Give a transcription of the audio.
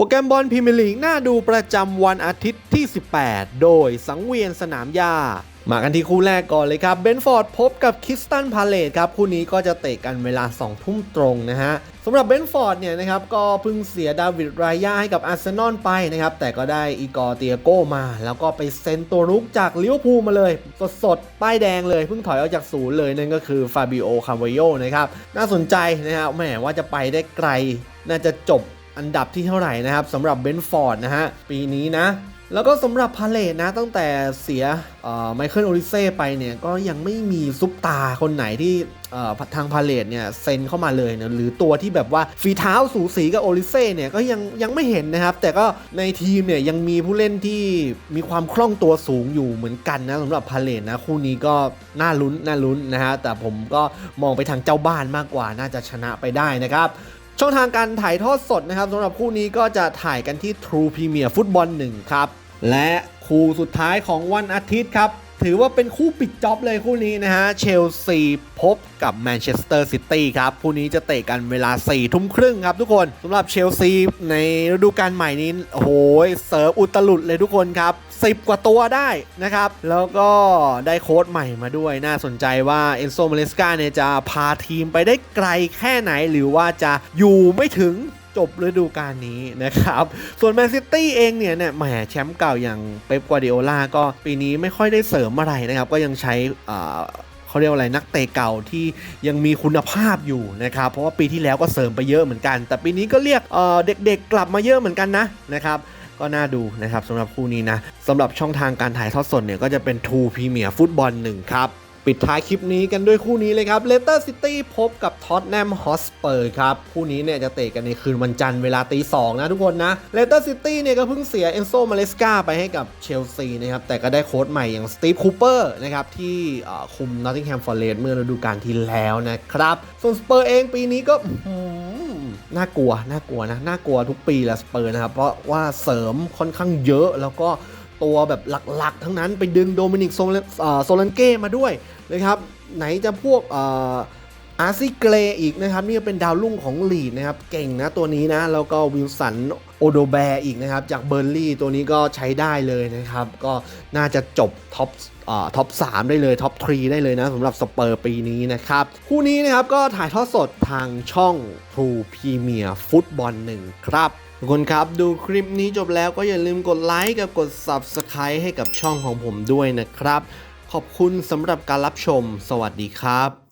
โปรแกรมบอลพรีเมียร์ลีกน่าดูประจำวันอาทิตย์ที่ 18 โดยสังเวียนสนามหญ้า มากันที่คู่แรกก่อนเลยครับ เบนฟอร์ดพบกับคิสตันพาเลตครับ คู่นี้ก็จะเตะกันเวลา 2 ทุ่มตรงนะฮะสำหรับเบนฟอร์ดเนี่ยนะครับ ก็เพิ่งเสียดาวิดรายาให้กับอาร์เซนอลไปนะครับ แต่ก็ได้อีกอร์เตียโกมา แล้วก็ไปเซ็นตัวรุกจากลิเวอร์พูลมาเลย สดๆป้ายแดงเลย เพิ่งถอยออกจากศูนย์เลยนั่นก็คือฟาบิโอคาร์วโยนะครับน่าสนใจนะครับแหมว่าจะไปได้ไกลน่าจะจบ อันดับที่เท่าไหร่นะครับสำหรับเบนฟอร์ดนะฮะปีนี้นะแล้วก็สำหรับพาเลตนะตั้งแต่เสียไมเคิลโอริเซ่ไปเนี่ยก็ยังไม่มีซุปตาคนไหนที่เอ่อทางพาเลตเนี่ยเซ็นเข้ามาเลยนะหรือตัวที่แบบว่าฝีเท้าสูสีกับโอริเซ่เนี่ยก็ยังยังไม่เห็นนะครับ แต่ก็ในทีมเนี่ยยังมีผู้เล่นที่มีความคล่องตัวสูงอยู่เหมือนกันนะสำหรับพาเลตนะคู่นี้ก็น่าลุ้นน่าลุ้นนะฮะแต่ผมก็มองไปทางเจ้าบ้านมากกว่าน่าจะชนะไปได้นะครับ ช่องทางการถ่ายทอดสดนะครับสำหรับคู่นี้ก็จะถ่ายกันที่ True Premier Football 1 ครับ และคู่สุดท้ายของวันอาทิตย์ครับ ถือว่าเป็นคู่ปิดจ็อบเลยคู่นี้นะฮะ เชลซีพบกับแมนเชสเตอร์ซิตี้ครับ คู่นี้จะเตะกันเวลา4ทุ่มครึ่งครับทุกคนสำหรับเชลซีในฤดูกาลใหม่นี้โอ้โหเสิร์ฟอุตลุดเลยทุกคนครับ10 กว่าตัวได้นะครับ แล้วก็ได้โค้ชใหม่มาด้วย น่าสนใจว่าเอนโซมาเลสกาเนี่ยจะพาทีมไปได้ไกลแค่ไหนหรือว่าจะอยู่ไม่ถึง จบฤดูกาลนี้นะครับ ส่วนแมนซิตี้เองเนี่ยเนี่ยแหมแชมป์เก่าอย่างเป๊ปกัวเดโอลาก็ปีนี้ไม่ค่อยได้เสริมอะไรนะครับ ก็ยังใช้เขาเรียกอะไรนักเตะเก่าที่ยังมีคุณภาพอยู่นะครับ เพราะว่าปีที่แล้วก็เสริมไปเยอะเหมือนกัน แต่ปีนี้ก็เรียกเเด็กๆกลับมาเยอะเหมือนกันนะนะครับก็น่าดูนะครับสำหรับคู่นี้นะสำหรับช่องทางการถ่ายทอดสดเนี่ยก็จะเป็น True Premier Football 1 ครับ ปิดท้ายคลิปนี้กันด้วยคู่นี้เลยครับเลสเตอร์ซิตี้พบกับท็อตแนมฮอสเปอร์ครับ คู่นี้เนี่ยจะเตะกันในคืนวันจันทร์เวลาตีสองนะทุกคนนะเลสเตอร์ซิตี้เนี่ยก็เพิ่งเสียเอนโซมาเลสกาไปให้กับเชลซีนะครับ แต่ก็ได้โค้ชใหม่อย่างสตีฟคูเปอร์นะครับ ที่คุมนอตติงแฮมฟอร์เรสเมื่อฤดูกาลที่แล้วนะครับ ส่วนสเปอร์เองปีนี้ก็น่ากลัวน่ากลัวนะน่ากลัวทุกปีแหละสเปอร์นะครับเพราะว่าเสริมค่อนข้างเยอะแล้วก็ ตัวแบบหลักๆ ทั้งนั้นไปดึงโดมินิกโซลันเก้มาด้วยนะครับไหนจะพวกอาร์ซิเกรอีกนะครับนี่เป็นดาวรุ่งของลีดนะครับเก่งนะตัวนี้นะ แล้วก็วิลสันโอโดแบร์อีกนะครับ จากเบอร์ลี่ตัวนี้ก็ใช้ได้เลยนะครับ ก็น่าจะจบท็อปท็อป 3 ได้เลยท็อป 3 ได้เลยนะสำหรับสเปอร์ปีนี้นะครับ คู่นี้นะครับก็ถ่ายทอดสดทางช่อง True Premier Football 1 ครับ ทุกคนครับดูคลิปนี้จบแล้วก็อย่าลืมกดไลค์กับกด Subscribe ให้กับช่องของผมด้วยนะครับ ขอบคุณสำหรับการรับชม สวัสดีครับ